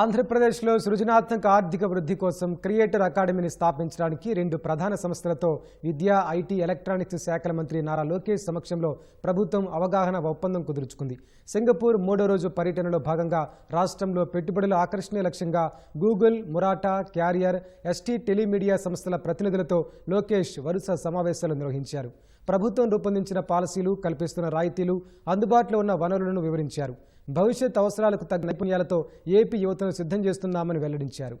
ఆంధ్రప్రదేశ్లో సృజనాత్మక ఆర్థిక వృద్ధి కోసం క్రియేటర్ అకాడమీని స్థాపించడానికి రెండు ప్రధాన సంస్థలతో విద్యా ఐటీ ఎలక్ట్రానిక్స్ శాఖల మంత్రి నారా లోకేష్ సమక్షంలో ప్రభుత్వం అవగాహన ఒప్పందం కుదుర్చుకుంది. సింగపూర్ మూడో రోజు పర్యటనలో భాగంగా రాష్ట్రంలో పెట్టుబడుల ఆకర్షణీయ లక్ష్యంగా Google Murata Carrier ST telemedia సంస్థల ప్రతినిధులతో లోకేష్ వరుస సమావేశాలు నిర్వహించారు. ప్రభుత్వం రూపొందించిన పాలసీలు కల్పిస్తున్న రాయితీలు అందుబాటులో ఉన్న వనరులను వివరించారు. భవిష్యత్ అవసరాలకు తగ్గ నైపుణ్యాలతో ఏపీ యువతను సిద్ధం చేస్తున్నామని వెల్లడించారు.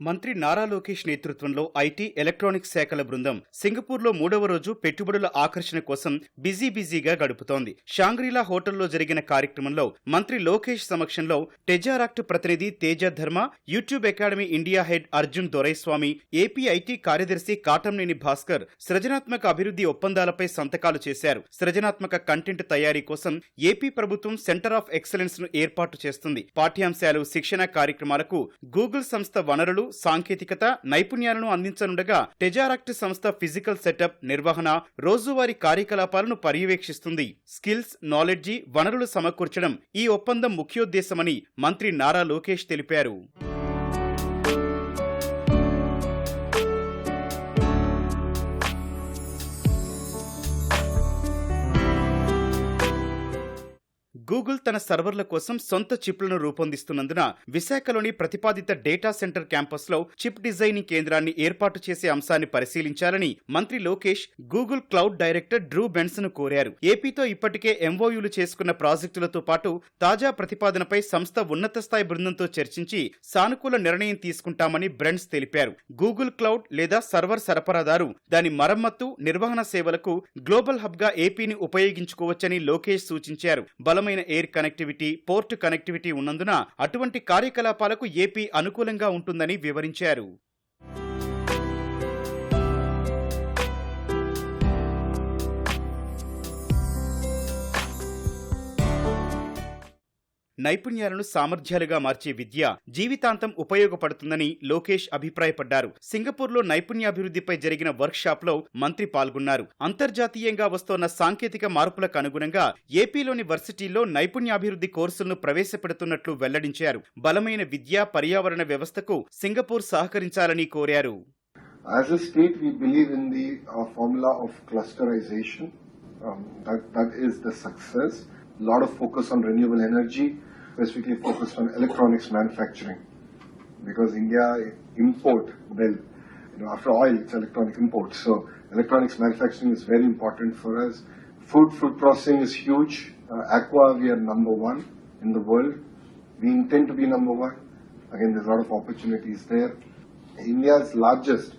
మంత్రి నారా లోకేష్ నేతృత్వంలో ఐటీ ఎలక్ట్రానిక్స్ శాఖల బృందం సింగపూర్లో మూడవ రోజు పెట్టుబడుల ఆకర్షణ కోసం బిజీ బిజీగా గడుపుతోంది. షాంగ్రీలా హోటల్లో జరిగిన కార్యక్రమంలో మంత్రి లోకేష్ సమక్షంలో టెజారాక్ట్ ప్రతినిధి Teja Dharma YouTube academy India head Arjun Doraiswamy AP IT కార్యదర్శి కాటంనేని భాస్కర్ సృజనాత్మక అభివృద్ధి ఒప్పందాలపై సంతకాలు చేశారు. సృజనాత్మక కంటెంట్ తయారీ కోసం ఏపీ ప్రభుత్వం సెంటర్ ఆఫ్ ఎక్సలెన్స్ను ఏర్పాటు చేస్తుంది. పాఠ్యాంశాలు శిక్షణ కార్యక్రమాలకు గూగుల్ సంస్థ వనరులు సాంకేతికత నైపుణ్యాలను అందించనుండగా టెజారాక్ట్ సంస్థ ఫిజికల్ సెటప్ నిర్వహణ రోజువారీ కార్యకలాపాలను పర్యవేక్షిస్తుంది. స్కిల్స్ నాలెడ్జి వనరులు సమకూర్చడం ఈ ఒప్పందం ముఖ్యోద్దేశమని మంత్రి నారా లోకేష్ తెలిపారు. గూగుల్ తన సర్వర్ల కోసం సొంత చిప్లను రూపొందిస్తున్నందున విశాఖలోని ప్రతిపాదిత డేటా సెంటర్ క్యాంపస్లో చిప్ డిజైనింగ్ కేంద్రాన్ని ఏర్పాటు చేసే అంశాన్ని పరిశీలించాలని మంత్రి Lokesh Google cloud director Drew Benson కోరారు. ఏపీతో ఇప్పటికే ఎంఓయూలు చేసుకున్న ప్రాజెక్టులతో పాటు తాజా ప్రతిపాదనపై సంస్థ ఉన్నత స్థాయి బృందంతో చర్చించి సానుకూల నిర్ణయం తీసుకుంటామని బ్రెండ్స్ తెలిపారు. గూగుల్ క్లౌడ్ లేదా సర్వర్ సరఫరాదారు దాని మరమ్మత్తు నిర్వహణ సేవలకు గ్లోబల్ హబ్గా ఏపీని ఉపయోగించుకోవచ్చని లోకేష్ సూచించారు. బలం బలమైన ఎయిర్ కనెక్టివిటీ పోర్ట్ కనెక్టివిటీ ఉన్నందున అటువంటి కార్యకలాపాలకు ఏపీ అనుకూలంగా ఉంటుందని వివరించారు. నైపుణ్యాలను సామర్థ్యాలుగా మార్చే విద్య జీవితాంతం ఉపయోగపడుతుందని లోకేష్ అభిప్రాయపడ్డారు సింగపూర్లో నైపుణ్యాభివృద్ధిపై జరిగిన వర్క్షాప్లో మంత్రి పాల్గొన్నారు అంతర్జాతీయంగా వస్తోన్న సాంకేతిక మార్పులకు అనుగుణంగా ఏపీలోని వర్సిటీల్లో నైపుణ్యాభివృద్ధి కోర్సులను ప్రవేశపెడుతున్నట్లు వెల్లడించారు బలమైన విద్యా పర్యావరణ వ్యవస్థకు సింగపూర్ సహకరించాలని కోరారు As a state, we believe in the uh, formula of clusterization. Um, that, that is the success. A lot of focus on renewable energy, specifically focused on electronics manufacturing. Because India import, well, you know, after oil, it's electronic import. So electronics manufacturing is very important for us. Food, food processing is huge. Uh, aqua, we are number one in the world. We intend to be number one. Again, there's a lot of opportunities there. India's largest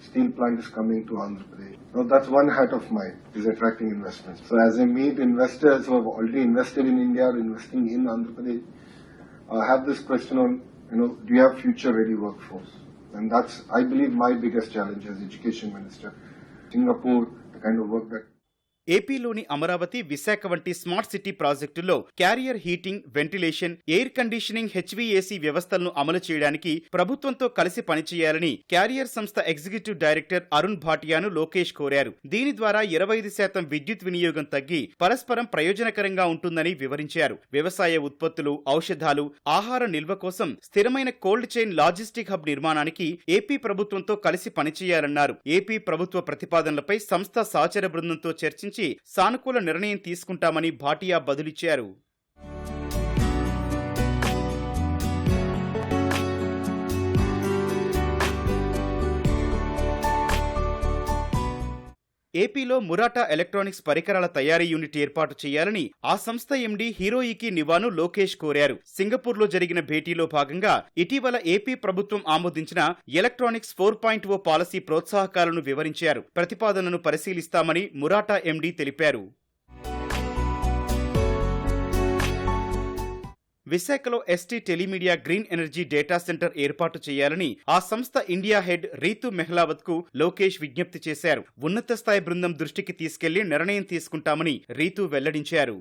steel plant is coming to Andhra Pradesh. Now that's one hat of mine, is attracting investments. So as I meet investors who have already invested in India or investing in Andhra Pradesh, I have this question on, you know, do you have future ready workforce? And that's, I believe, my biggest challenge as education minister. Singapore, the kind of work that ఏపీలోని అమరావతి విశాఖ వంటి smart city ప్రాజెక్టుల్లో Carrier heating ventilation air conditioning HVAC వ్యవస్థలను అమలు చేయడానికి ప్రభుత్వంతో కలిసి పనిచేయాలని Carrier సంస్థ executive director Arun భాటియాను లోకేష్ కోరారు. దీని ద్వారా ఇరవై ఐదు శాతం విద్యుత్ వినియోగం తగ్గి పరస్పరం ప్రయోజనకరంగా ఉంటుందని వివరించారు. వ్యవసాయ ఉత్పత్తులు ఔషధాలు ఆహార నిల్వ కోసం స్థిరమైన కోల్డ్ చైన్ లాజిస్టిక్ హబ్ నిర్మాణానికి ఏపీ ప్రభుత్వంతో కలిసి పనిచేయాలన్నారు. ఏపీ ప్రభుత్వ ప్రతిపాదనలపై సంస్థ సహచర బృందంతో చర్చించి సానుకూల నిర్ణయం తీసుకుంటామని భాటియా బదులిచ్చారు. ఏపీలో మురాటా ఎలక్ట్రానిక్స్ పరికరాల తయారీ యూనిట్ ఏర్పాటు చేయాలని ఆ సంస్థ ఎండీ హీరోయికి నివాను లోకేష్ కోరారు. సింగపూర్లో జరిగిన భేటీలో భాగంగా ఇటీవల ఏపీ ప్రభుత్వం ఆమోదించిన electronics four point O policy ప్రోత్సాహకాలను వివరించారు. ప్రతిపాదనను పరిశీలిస్తామని మురాటా ఎండీ తెలిపారు. విశాఖలో ST telemedia green energy data center ఏర్పాటు చేయాలని ఆ సంస్థ ఇండియా హెడ్ రీతు మెహ్లావత్కు లోకేష్ విజ్ఞప్తి చేశారు. ఉన్నత స్థాయి బృందం దృష్టికి తీసుకెళ్ళి నిర్ణయం తీసుకుంటామని రీతు వెల్లడించారు.